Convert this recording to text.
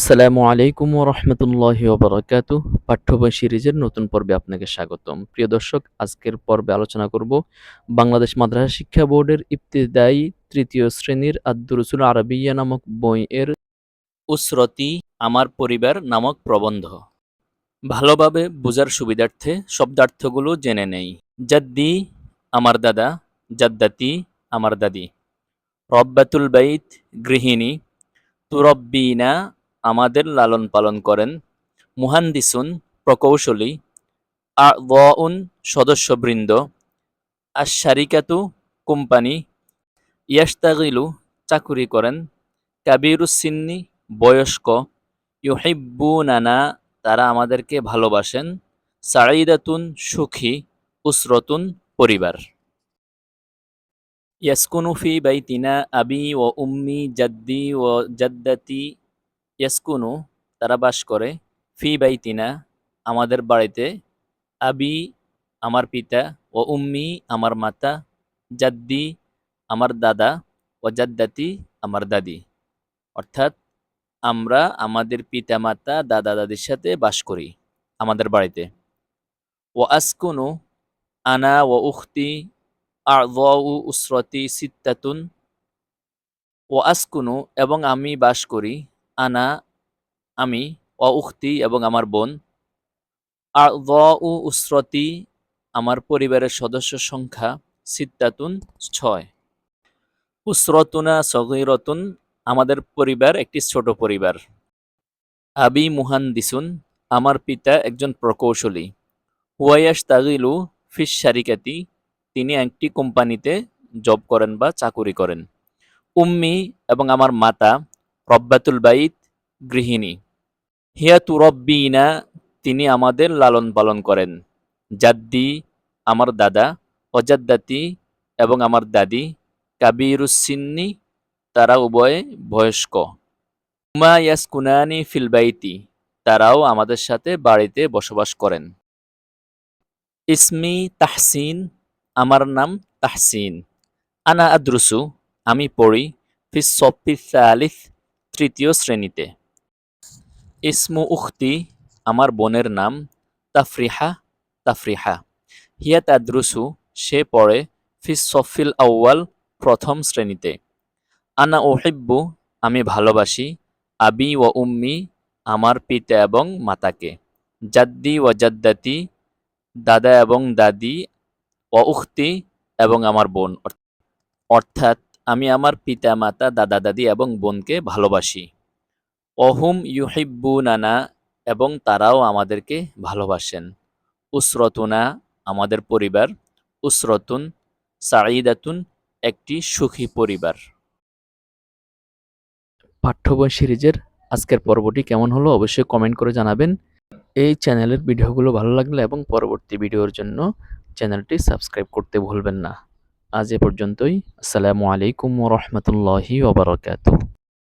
আসসালামু আলাইকুম রহমতুল্লাহি ওবরাকাতু পাঠ্য বই সিরিজের নতুন পর্বে আপনাকে স্বাগতম। প্রিয় দর্শক, আজকের পর্বে আলোচনা করব বাংলাদেশ মাদ্রাসা শিক্ষা বোর্ডের ইবতেদায়ী তৃতীয় শ্রেণির আদ্দুরুসুল আরবিয়া নামক বই এর উসরতি আমার পরিবার নামক প্রবন্ধ। ভালোভাবে বোঝার সুবিধার্থে শব্দার্থগুলো জেনে নেই। জাদ্দি, আমার দাদা, জাদ্দাতি, আমার দাদি। রব্বাতুল বাইত গৃহিণী। তুরব্বিনা আমাদের লালন পালন করেন। মুহান্দিসুন, প্রকৌশলী। আউন সদস্যবৃন্দ। আশারিকাতু কোম্পানি। ইয়াস্তাগিলু চাকুরি করেন। কাবিরুসিন্নি বয়স্ক। ইউহিব্বুনানা, তারা আমাদেরকে ভালোবাসেন। সাঈদাতুন, সুখী। উসরতুন, পরিবার। ইয়াসকুনুফি বাইতিনা আবি ও উম্মি জাদ্দি ও জাদ্দাতি। ইয়াসকুনু তারা বাস করে, ফি বাইতিনা, আমাদের বাড়িতে, আবি আমার পিতা ও উম্মি আমার মাতা, জাদ্দি আমার দাদা ও জাদ্দাতি আমার দাদি। অর্থাৎ আমরা আমাদের পিতা মাতা দাদা দাদির সাথে বাস করি আমাদের বাড়িতে। ও আসকুনু আনা ও উখতি আউ উসরতি সিত্তাতুন। ও আসকুনু এবং আমি বাস করি আনা, আমি অ উক্তি এবং আমার বোন। আর উ উসরতি, আমার পরিবারের সদস্য সংখ্যা সিত্তাতুন ছয়। উসরতুনা সগিরতুন, আমাদের পরিবার একটি ছোট পরিবার। আবি মুহান্দিসুন, আমার পিতা একজন প্রকৌশলী। হুয়াইয়াস তাগিলু ফিস সারিকাতি তিনি একটি কোম্পানিতে জব করেন বা চাকুরি করেন। উম্মি এবং আমার মাতা রব্বাতুল বাইত গৃহিণী। হিয়া তুরব্বিনা, তিনি আমাদের লালন পালন করেন। জাদ্দি আমার দাদা, অজাদ্দাতি এবং আমার দাদি কাবিরুসিন্নি তারা উভয়ে বয়স্ক। উমা ইয়াসকুনানি ফিলবাইতি তারাও আমাদের সাথে বাড়িতে বসবাস করেন। ইসমি তাহসিন, আমার নাম তাহসিন। আনা আদ্রুসু, আমি পড়ি ফিস সফিস তৃতীয় শ্রেণীতে। ইসমু উখতি, আমার বোনের নাম তাফরিহা তাফরিহা। হিয়া তাদ্রুসু, সে পড়ে ফিস সফিল আউয়াল প্রথম শ্রেণীতে। আনা ওহিব্বু আমি ভালোবাসি, আবি ও উম্মি, আমার পিতা এবং মাতাকে। জাদ্দি ও জাদ্দাতি, দাদা এবং দাদি ও উখতি এবং আমার বোন। অর্থাৎ আমি আমার পিতা মাতা দাদা দাদি এবং বোনকে ভালোবাসি। অহুম ইউহিব্বু নানা এবং তারাও আমাদেরকে ভালোবাসেন। উসরতুনা আমাদের পরিবার। উসরতুন সাঈদাতুন একটি সুখী পরিবার। পাঠ্য বই সিরিজের আজকের পর্বটি কেমন হলো অবশ্যই কমেন্ট করে জানাবেন। এই চ্যানেলের ভিডিওগুলো ভালো লাগলে এবং পরবর্তী ভিডিওর জন্য চ্যানেলটি সাবস্ক্রাইব করতে ভুলবেন না। আজ এ পর্যন্তই। আসসালামু আলাইকুম রহমতুল্লাহি ওবরাকাতু